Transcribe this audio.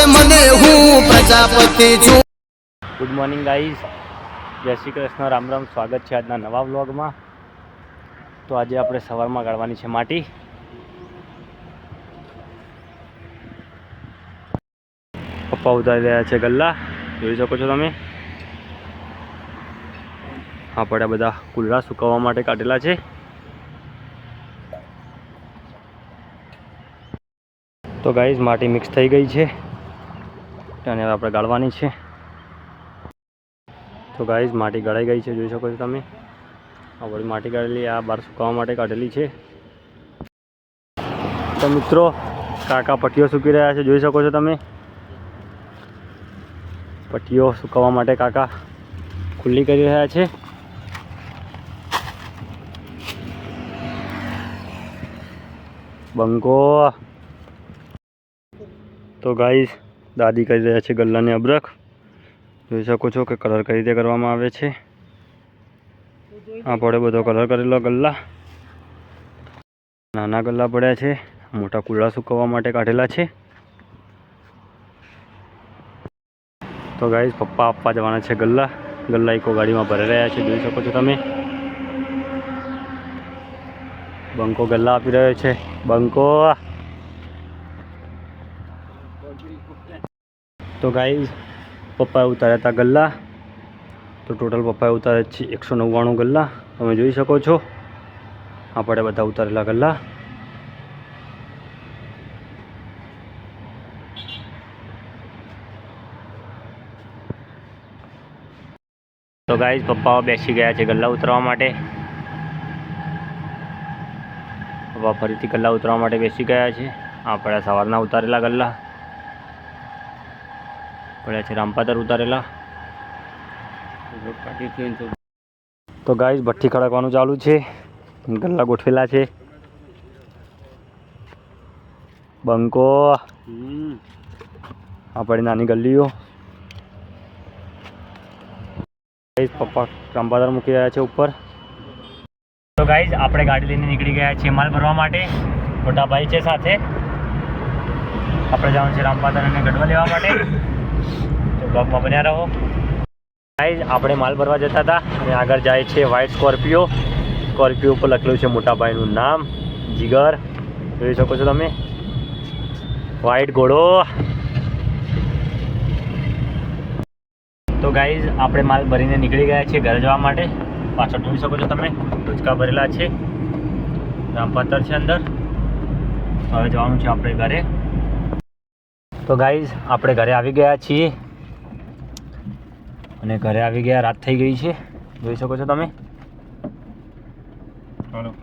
છે મને હું પ્રજાપતિ છું. ગુડ મોર્નિંગ ગાઈઝ જય શ્રી કૃષ્ણ. રામ રામ. સ્વાગત છે આજના નવા વ્લોગમાં. તો આજે આપણે સવારમાં કાઢવાની છે માટી. પપ્પા ઉતારી રહ્યા છે ગલ્લા. જોઈ શકો છો તમે. આપણે બધા કુલરા સુકવવા માટે કાઢેલા છે. તો ગાઈઝ માટી મિક્સ થઈ ગઈ છે. અને હવે આપણે ગાળવાની છે. તો ગાઈઝ માટી ગળાઈ ગઈ છે, જોઈ શકો છો તમે. આ વળી માટી ગાળેલી, આ બહાર સુકાવા માટે કાઢેલી છે. તો મિત્રો, કાકા પટ્ટીઓ સૂકી રહ્યા છે, જોઈ શકો છો તમે. પટ્ટીઓ સુકાવવા માટે કાકા ખુલ્લી કરી રહ્યા છે. બંકો. તો ગાઈઝ દાદી કરી રહ્યા છે, ગલ્લાને અબરખ. જોઈ શકો છો કે કલર કઈ રીતે કરવામાં આવે છે. આ પડે બધો કલર કરેલો ગલ્લા. નાના ગલ્લા પડ્યા છે, મોટા કુલડા સુકવવા માટે કાઢેલા છે. તો ગાઈઝ પપ્પા આપવા જવાના છે ગલ્લા. ગલ્લા ઇકો ગાડીમાં ભરી રહ્યા છે, જોઈ શકો છો તમે. બંકો ગલ્લા આપી રહ્યો છે. બંકો! તો ગાઈઝ પપ્પાએ ઉતાર્યા હતા ગલ્લા. તો ટોટલ પપ્પાએ ઉતારે છે એકસો નવ્વાણું ગલ્લા. તમે જોઈ શકો છો. આપણે બધા ઉતારેલા ગલ્લા. તો ગાઈઝ પપ્પાઓ બેસી ગયા છે ગલ્લા ઉતરવા માટે. પપ્પા ફરીથી ગલ્લા ઉતરવા માટે બેસી ગયા છે. આપણે સવારના ઉતારેલા ગલ્લા. પડ્યા છે. રામપાદર ઉતારેલા. તો ગાઈઝ, ભઠ્ઠી ખડકવાનું ચાલુ છે. ગલ્લા ગોઠવેલા છે. બંકો. આપણી નાની ગલ્લીઓ. પપ્પા રામપાદર મૂકી રહ્યા છે ઉપર. તો ગાઈઝ, આપણે ગાડી લઈને નીકળી ગયા છીએ માલ ભરવા માટે. મોટા ભાઈ છે સાથે. આપણે જવાનું છે રામપાદર અને ગઢવા લેવા માટે. બ્લોગમાં બન્યા રહો. ગાઈઝ આપણે માલ ભરવા જતા હતા અને આગળ જાય છે વ્હાઇટ સ્કોર્પિયો સ્કોર્પિયો ઉપર લખેલું છે મોટાભાઈનું નામ. જીગર. જોઈ શકો છો તમે. વ્હાઇટ ઘોડો. તો ગાઈઝ આપણે માલ ભરીને નીકળી ગયા છીએ ઘરે જવા માટે. પાછળ જોઈ શકો છો તમે, ડુચકા ભરેલા છે. રામપાતર છે અંદર. હવે જવાનું છે આપણે ઘરે. તો ગાઈઝ આપણે ઘરે આવી ગયા છીએ. અને ઘરે આવી ગયા રાત થઈ ગઈ છે. જોઈ શકો છો તમે. હાલો.